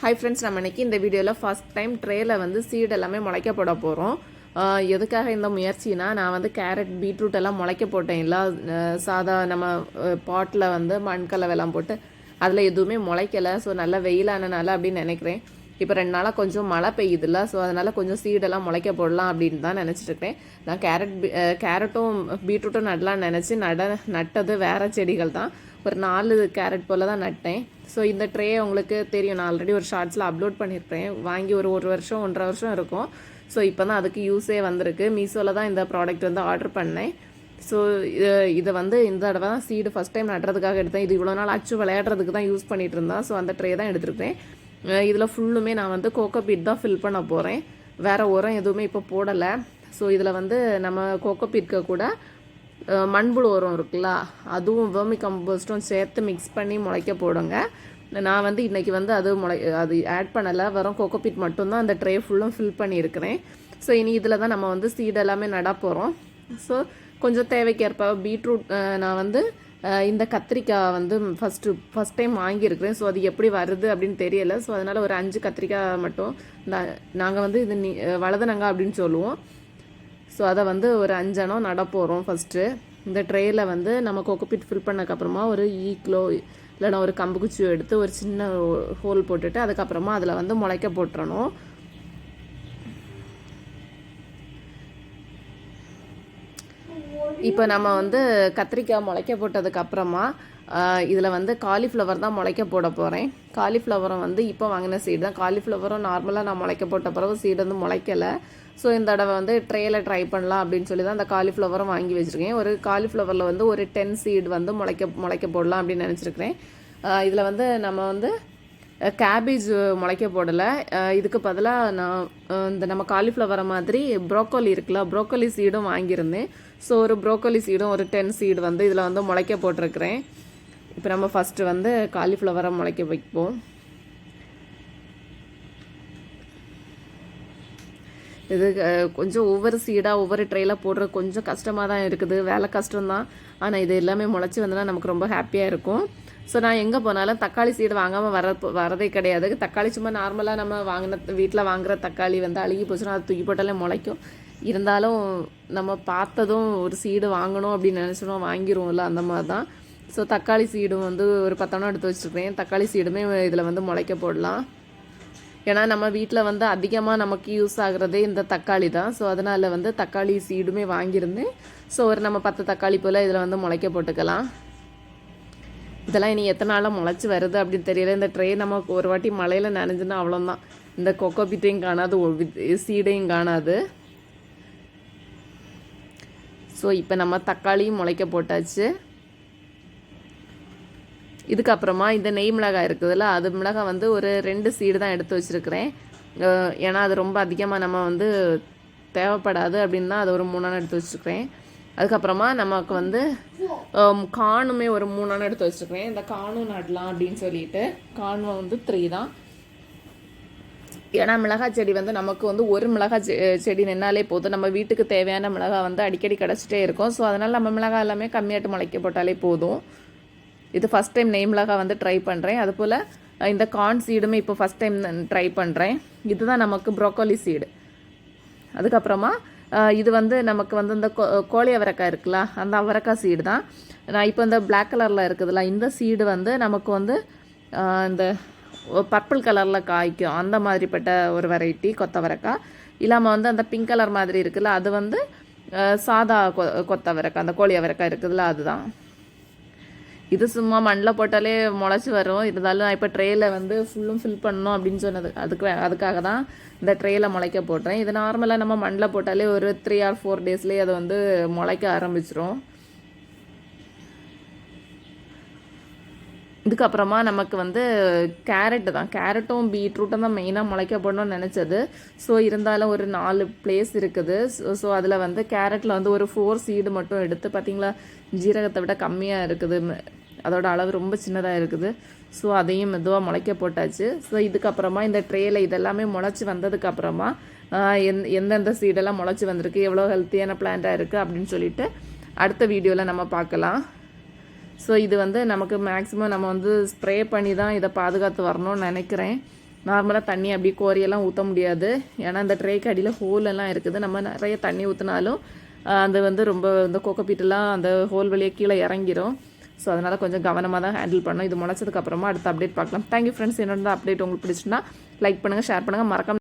Hi friends நம்ம இன்றைக்கி இந்த வீடியோவில் ஃபர்ஸ்ட் டைம் ட்ரேயில் வந்து சீடு எல்லாமே முளைக்க போட போகிறோம் எதுக்காக இந்த முயற்சினா நான் வந்து கேரட் பீட்ரூட் எல்லாம் முளைக்க போட்டேன் இல்லை. சாதா நம்ம பாட்டில் வந்து மண்கலவெல்லாம் போட்டு அதில் எதுவுமே முளைக்கலை. ஸோ நல்லா வெயிலானனால அப்படின்னு நினைக்கிறேன். இப்போ ரெண்டு நாளாக கொஞ்சம் மழை பெய்யுதுல்ல ஸோ அதனால் கொஞ்சம் சீடெல்லாம் முளைக்க போடலாம் அப்படின்னு தான் நினச்சிட்ருக்கேன் நான் கேரட் கேரட்டும் பீட்ரூட்டும் நடலாம்னு நினச்சி நட நட்டது வேறு செடிகள் தான். ஒரு நாலு கேரட் போல் தான் நட்டேன். ஸோ இந்த ட்ரே உங்களுக்கு தெரியும். நான் ஆல்ரெடி ஒரு ஷார்ட்ஸில் அப்லோட் பண்ணியிருப்பேன். வாங்கி ஒரு ஒரு வருஷம் ஒன்றரை வருஷம் இருக்கும். ஸோ இப்போ தான் அதுக்கு யூஸே வந்திருக்கு. மீஷோவில் தான் இந்த ப்ராடக்ட் வந்து ஆர்டர் பண்ணேன். ஸோ இதை வந்து இந்த தடவை தான் சீடு ஃபஸ்ட் டைம் நடுறதுக்காக எடுத்தேன். இது இவ்வளோ நாள் அச்சு விளையாடுறதுக்கு தான் யூஸ் பண்ணிகிட்டு இருந்தேன். ஸோ அந்த ட்ரே தான் எடுத்துருக்கேன். இதில் ஃபுல்லுமே நான் வந்து கோகோ பீட் தான் ஃபில் பண்ண போகிறேன் வேறு உரம் எதுவுமே இப்போ போடலை. ஸோ இதில் வந்து நம்ம கோகோ பீட்க கூட மண்புழு உரம் இருக்குல்ல அதுவும் வேர்மி கம்போஸ்ட்டும் சேர்த்து மிக்ஸ் பண்ணி முளைக்க போடுங்க. நான் வந்து இன்றைக்கி வந்து அது முளை அது ஆட் பண்ணலை. வெறும் கோகோபீட் மட்டும்தான் அந்த ட்ரே ஃபுல்லும் ஃபில் பண்ணியிருக்கிறேன். ஸோ இனி இதில் தான் நம்ம வந்து சீட் எல்லாமே நட போகிறோம் ஸோ கொஞ்சம் தேவைக்கேற்ப பீட்ரூட் நான் வந்து இந்த கத்திரிக்காய் வந்து ஃபஸ்ட்டு ஃபஸ்ட் டைம் வாங்கியிருக்கிறேன். ஸோ அது எப்படி வருது அப்படின்னு தெரியலை. ஸோ அதனால் ஒரு அஞ்சு கத்திரிக்காய் மட்டும் நாங்கள் வந்து இது நீ அஹ், அப்படின்னு சொல்லுவோம். ஸோ அதை வந்து ஒரு அஞ்சனம் நட போகிறோம் ஃபஸ்ட்டு இந்த ட்ரேயில் வந்து நம்ம கொக்கோபிட் ஃபில் பண்ணக்கப்புறமா ஒரு ஈக்லோ இல்லைன்னா ஒரு கம்பு குச்சியோ எடுத்து ஒரு சின்ன ஹோல் போட்டுட்டு அதுக்கப்புறமா அதில் வந்து முளைக்க போட்டுறணும். இப்போ நம்ம வந்து கத்திரிக்காய் முளைக்க போட்டதுக்கு அப்புறமா இதில் வந்து காலிஃப்ளவர் தான் முளைக்க போட போகிறேன் காலிஃப்ளவரும் வந்து இப்போ வாங்கின சீடு தான். காலிஃப்ளவரும் நார்மலாக நான் முளைக்க போட்ட பிறகு சீடு வந்து முளைக்கலை. ஸோ இந்த தடவை வந்து ட்ரேயில் ட்ரை பண்ணலாம் அப்படின்னு சொல்லி தான் அந்த காலிஃப்ளவரும் வாங்கி வச்சுருக்கேன். ஒரு காலிஃப்ளவரில் வந்து ஒரு டென் சீடு வந்து முளைக்க முளைக்க போடலாம் அப்படின்னு நினச்சிருக்கிறேன். இதில் வந்து நம்ம வந்து கேபேஜ் முளைக்க போடலை. இதுக்கு பதிலாக நான் இந்த நம்ம காலிஃப்ளவரை மாதிரி ப்ரோக்கோலி இருக்குல்ல ப்ரோக்கோலி சீடும் வாங்கியிருந்தேன். ஸோ ஒரு ப்ரோக்கோலி சீடும் ஒரு டென் சீடு வந்து இதில் வந்து முளைக்க போட்டிருக்கிறேன். இப்போ நம்ம ஃபஸ்ட்டு வந்து காலிஃப்ளவரை முளைக்க வைப்போம். இது கொஞ்சம் ஒவ்வொரு சீடாக ஒவ்வொரு ட்ரெயிலாக போடுறது கொஞ்சம் கஷ்டமாக தான் இருக்குது. வேலை கஷ்டம்தான் ஆனால் இது எல்லாமே முளைச்சி வந்தனா நமக்கு ரொம்ப ஹாப்பியாக இருக்கும். ஸோ நான் எங்கே போனாலும் தக்காளி சீடு வாங்காமல் வர வரதே கிடையாது. தக்காளி சும்மா நார்மலாக நம்ம வாங்கின வீட்டில் வாங்குகிற தக்காளி வந்து அழுகி போச்சுன்னா அது தூக்கி போட்டாலே முளைக்கும். இருந்தாலும் நம்ம பார்த்ததும் ஒரு சீடு வாங்கணும் அப்படின்னு நினச்சோம் வாங்கிடுவோம்ல அந்த மாதிரி தான் ஸோ தக்காளி சீடும் வந்து ஒரு பத்தனம் எடுத்து வச்சுருக்கேன் தக்காளி சீடுமே இதில் வந்து முளைக்க போடலாம். ஏன்னா நம்ம வீட்டில் வந்து அதிகமாக நமக்கு யூஸ் ஆகுறதே இந்த தக்காளி தான் ஸோ அதனால் வந்து தக்காளி சீடுமே வாங்கியிருந்தேன். ஸோ ஒரு நம்ம பத்து தக்காளி போல் இதில் வந்து முளைக்க போட்டுக்கலாம். இதெல்லாம் இனி எத்தனை நாளாக முளைச்சி வருது அப்படின்னு தெரியல. இந்த ட்ரே நம்ம ஒரு வாட்டி மழையில் நனைஞ்சுன்னா அவ்வளோதான் இந்த கொக்கோ பிட்டையும் காணாது சீடையும் காணாது. ஸோ இப்போ நம்ம தக்காளியும் முளைக்க போட்டாச்சு. இதுக்கப்புறமா இந்த நெய் மிளகாய் இருக்குதுல்ல அது மிளகாய் வந்து ஒரு ரெண்டு சீடு தான் எடுத்து வச்சுருக்கிறேன். ஏன்னா அது ரொம்ப அதிகமாக நம்ம வந்து தேவைப்படாது அப்படின்னு தான் அது ஒரு மூணான எடுத்து வச்சுருக்கிறேன். அதுக்கப்புறமா நமக்கு வந்து காணுமே ஒரு மூணான எடுத்து வச்சுருக்கிறேன். இந்த காணும் நடலாம் அப்படின்னு சொல்லிட்டு காணும் வந்து த்ரீ தான். ஏன்னா மிளகாய் செடி வந்து நமக்கு வந்து ஒரு மிளகாய் செ- செடி நின்னாலே போதும். நம்ம வீட்டுக்கு தேவையான மிளகாய் வந்து அடிக்கடி கிடச்சிட்டே இருக்கும். ஸோ அதனால் நம்ம மிளகாய் எல்லாமே கம்மியாட்டு முளைக்க போட்டாலே போதும். இது ஃபஸ்ட் டைம் நெய் மிளகாய் வந்து ட்ரை பண்ணுறேன் அதுபோல் இந்த கார்ன் சீடுமே இப்போ ஃபஸ்ட் டைம் ட்ரை பண்ணுறேன் இதுதான் நமக்கு ப்ரோக்கோலி சீடு அதுக்கப்புறமா இது வந்து நமக்கு வந்து இந்த கோ- கோழி அவரைக்காய் இருக்குல்ல அந்த அவரைக்காய் சீடு தான். நான் இப்போ இந்த பிளாக் கலரில் இருக்குதுல்ல இந்த சீடு வந்து நமக்கு வந்து இந்த பர்பிள் கலரில் காய்க்கும். அந்த மாதிரிப்பட்ட ஒரு வெரைட்டி கொத்தவரக்காய் இல்லாமல் வந்து அந்த பிங்க் கலர் மாதிரி இருக்குல்ல அது வந்து சாதா கொ கொத்தவரக்காய் அந்த கோழி அவரக்காய் இருக்குதுல்ல அதுதான். இது சும்மா மண்ணில் போட்டாலே முளைச்சி வரும். இருந்தாலும் நான் இப்போ ட்ரேயில் வந்து ஃபுல்லும் ஃபில் பண்ணணும் அப்படின்னு சொன்னது. அதுக்கு அதுக்காக தான் இந்த ட்ரேயில் முளைக்க போடுறேன். இது நார்மலாக நம்ம மண்ணில் போட்டாலே ஒரு த்ரீ ஆர் ஃபோர் டேஸ்லேயே அது வந்து முளைக்க ஆரம்பிச்சிரும். இதுக்கப்புறமா நமக்கு வந்து கேரட்டு தான். கேரட்டும் பீட்ரூட்டும் தான் மெயினாக முளைக்கப்படணும்னு நினச்சது. ஸோ இருந்தாலும் ஒரு நாலு பிளேஸ் இருக்குது. ஸோ ஸோ அதில் வந்து கேரட்டில் வந்து ஒரு ஃபோர் சீடு மட்டும் எடுத்து பார்த்தீங்களா ஜீரகத்தை விட கம்மியாக இருக்குது. அதோட அளவு ரொம்ப சின்னதாக இருக்குது. ஸோ அதையும் மெதுவாக முளைக்க போட்டாச்சு ஸோ இதுக்கப்புறமா இந்த ட்ரேயில் இதெல்லாமே முளைச்சி வந்ததுக்கப்புறமா எந் எந்தெந்த சீடெல்லாம் முளைச்சி வந்திருக்கு? எவ்வளோ ஹெல்த்தியான பிளான்ட்டாக இருக்குது அப்படின்னு சொல்லிட்டு அடுத்த வீடியோவில் நம்ம பார்க்கலாம். ஸோ இது வந்து நமக்கு மேக்ஸிமம் நம்ம வந்து ஸ்ப்ரே பண்ணி தான் இதை பாதுகாத்து வரணும்னு நினைக்கிறேன். நார்மலாக தண்ணி அப்படி கோரியெல்லாம் ஊற்ற முடியாது. ஏன்னா அந்த ட்ரேக்கு அடியில் ஹோல் எல்லாம் இருக்குது. நம்ம நிறைய தண்ணி ஊற்றினாலும் அது வந்து ரொம்ப இந்த கோக்கப்பீட்டெல்லாம் அந்த ஹோல் வழியாக கீழே இறங்கிரும். ஸோ அதனால் கொஞ்சம் கவனமாக தான் ஹேண்டில் பண்ணோம் இது முளைச்சதுக்கப்புறமா அடுத்த அப்டேட் பார்க்கலாம். தேங்க்யூ ஃப்ரெண்ட்ஸ் என்னோட அப்டேட் உங்களுக்கு பிடிச்சுன்னா லைக் பண்ணுங்கள் ஷேர் பண்ணுங்கள் மறக்காம